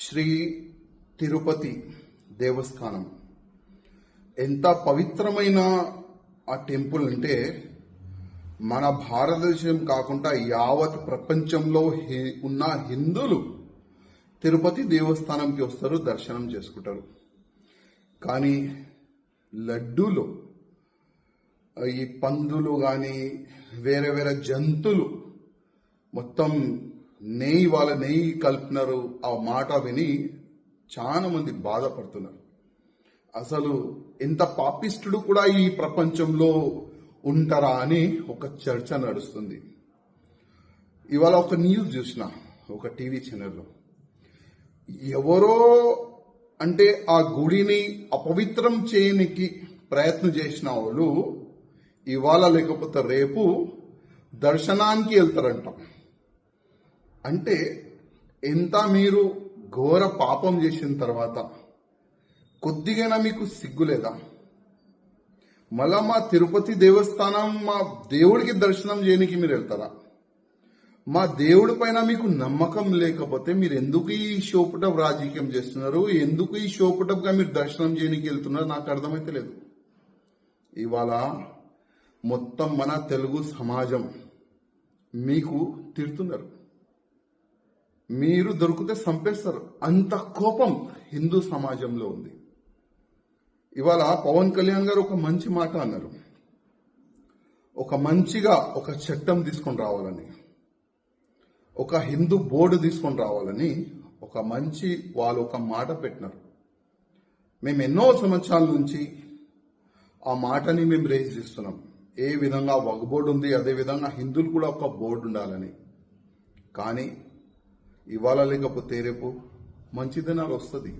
శ్రీ తిరుపతి దేవస్థానం. ఎంత పవిత్రమైన ఆ టెంపుల్ అంటే మన భారతదేశం కాకుండా యావత్ ప్రపంచంలో ఉన్న హిందువులు తిరుపతి దేవస్థానంకి వస్తారు దర్శనం చేసుకుంటారు. కానీ లడ్డూలో ఈ పందులు కానీ వేరే వేరే జంతువులు మొత్తం నెయ్యి వాళ్ళ నెయ్యి కలుపుతున్నారు. ఆ మాట విని చాలా మంది బాధపడుతున్నారు. అసలు ఎంత పాపిస్తుడు కూడా ఈ ప్రపంచంలో ఉంటారా అని ఒక చర్చ నడుస్తుంది. ఇవాళ ఒక న్యూస్ చూసిన ఒక టీవీ ఛానల్లో. ఎవరో అంటే ఆ గుడిని అపవిత్రం చేయనికి ప్రయత్నం చేసిన వాళ్ళు ఇవాళ లేకపోతే రేపు దర్శనానికి వెళ్తారంట. అంటే ఎంత మీరు ఘోర పాపం చేసిన తర్వాత కొద్దిగైనా మీకు సిగ్గులేదా మళ్ళా మా తిరుపతి దేవస్థానం మా దేవుడికి దర్శనం చేయడానికి మీరు వెళ్తారా? మా దేవుడి పైన మీకు నమ్మకం లేకపోతే మీరు ఎందుకు ఈ షోపుటప్ రాజకీయం చేస్తున్నారు? ఎందుకు ఈ షోపుటప్గా మీరు దర్శనం చేయడానికి వెళ్తున్నారు? నాకు అర్థమైతే లేదు. ఇవాళ మొత్తం మన తెలుగు సమాజం మీకు తిడుతున్నారు. మీరు దొరికితే చంపేస్తారు అంత కోపం హిందూ సమాజంలో ఉంది. ఇవాళ పవన్ కళ్యాణ్ గారు ఒక మంచి మాట అన్నారు. ఒక మంచిగా ఒక చట్టం తీసుకొని రావాలని ఒక హిందూ బోర్డు తీసుకొని రావాలని ఒక మంచి వాళ్ళు ఒక మాట పెట్టినారు. మేము ఎన్నో సంవత్సరాల నుంచి ఆ మాటని మేము రేజ్ చేస్తున్నాం. ఏ విధంగా ఒక బోర్డు ఉంది అదే విధంగా హిందువులు కూడా ఒక బోర్డు ఉండాలని. కానీ ఇవాళ లేకపోతే రేపు మంచి దినాలు వస్తుంది.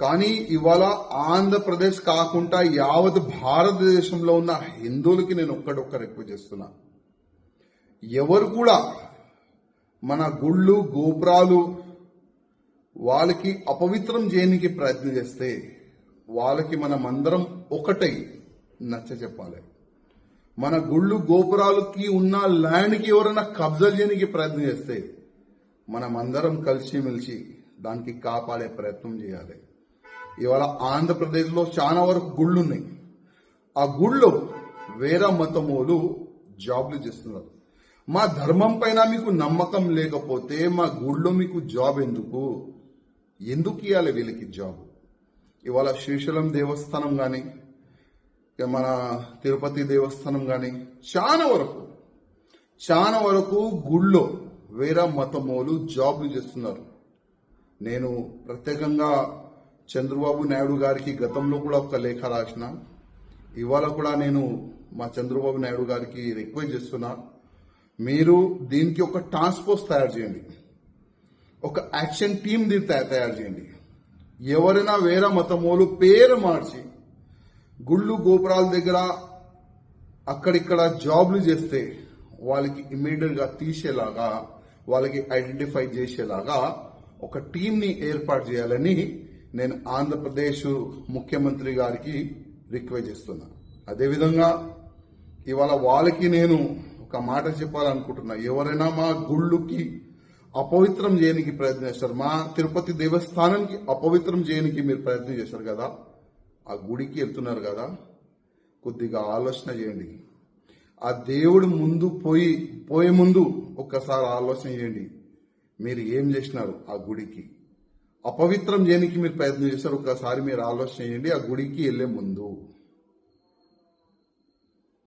కానీ ఇవాళ ఆంధ్రప్రదేశ్ కాకుండా యావత్ భారతదేశంలో ఉన్న హిందువులకి నేను ఒక్కడొక్క రిక్వెస్ట్ చేస్తున్నా. ఎవరు కూడా మన గుళ్ళు గోపురాలు వాళ్ళకి అపవిత్రం చేయడానికి ప్రయత్నం చేస్తే వాళ్ళకి మనం అందరం ఒకటై నచ్చ చెప్పాలి. మన గుళ్ళు గోపురాలకి ఉన్న ల్యాండ్కి ఎవరైనా కబ్జా చేయడానికి ప్రయత్నం చేస్తే మనం అందరం కలిసిమెలిసి దానికి కాపాడే ప్రయత్నం చేయాలి. ఇవాళ ఆంధ్రప్రదేశ్లో చాలా వరకు గుళ్ళు ఉన్నాయి ఆ గుళ్ళో వేరే మతమోలు జాబ్లు చేస్తున్నారు. మా ధర్మం పైన మీకు నమ్మకం లేకపోతే మా గుళ్ళో మీకు జాబ్ ఎందుకు? ఎందుకు ఇవ్వాలి వీళ్ళకి జాబ్? ఇవాళ శ్రీశైలం దేవస్థానం కానీ మన తిరుపతి దేవస్థానం కానీ చాలా వరకు చాలా వరకు గుళ్ళో వేరే మతమోలు జాబ్లు చేస్తున్నారు. నేను ప్రత్యేకంగా చంద్రబాబు నాయుడు గారికి గతంలో కూడా ఒక లేఖ రాసిన. ఇవాళ కూడా నేను మా చంద్రబాబు నాయుడు గారికి రిక్వెస్ట్ చేస్తున్నా. మీరు దీనికి ఒక టాస్క్ ఫోర్స్ తయారు చేయండి. ఒక యాక్షన్ టీం దీన్ని తయారు చేయండి. ఎవరైనా వేరే మతమోలు పేరు మార్చి గుళ్ళు గోపురాల దగ్గర అక్కడిక్కడ జాబ్లు చేస్తే వాళ్ళకి ఇమ్మీడియట్గా తీసేలాగా వాళ్ళకి ఐడెంటిఫై చేసేలాగా ఒక టీంని ఏర్పాటు చేయాలని నేను ఆంధ్రప్రదేశ్ ముఖ్యమంత్రి గారికి రిక్వెస్ట్ చేస్తున్నా. అదేవిధంగా ఇవాళ వాళ్ళకి నేను ఒక మాట చెప్పాలనుకుంటున్నా. ఎవరైనా మా గుళ్ళుకి అపవిత్రం చేయడానికి ప్రయత్నం చేస్తారు. మా తిరుపతి దేవస్థానానికి అపవిత్రం చేయడానికి మీరు ప్రయత్నం చేశారు కదా? ఆ గుడికి వెళ్తున్నారు కదా? కొద్దిగా ఆలోచన చేయండి. ఆ దేవుడు ముందు పోయి పోయే ముందు ఒక్కసారి ఆలోచన చేయండి. మీరు ఏం చేసినారు ఆ గుడికి? అపవిత్రం చేయడానికి మీరు ప్రయత్నం చేశారు ఒక్కసారి మీరు ఆలోచన చేయండి ఆ గుడికి వెళ్ళే ముందు.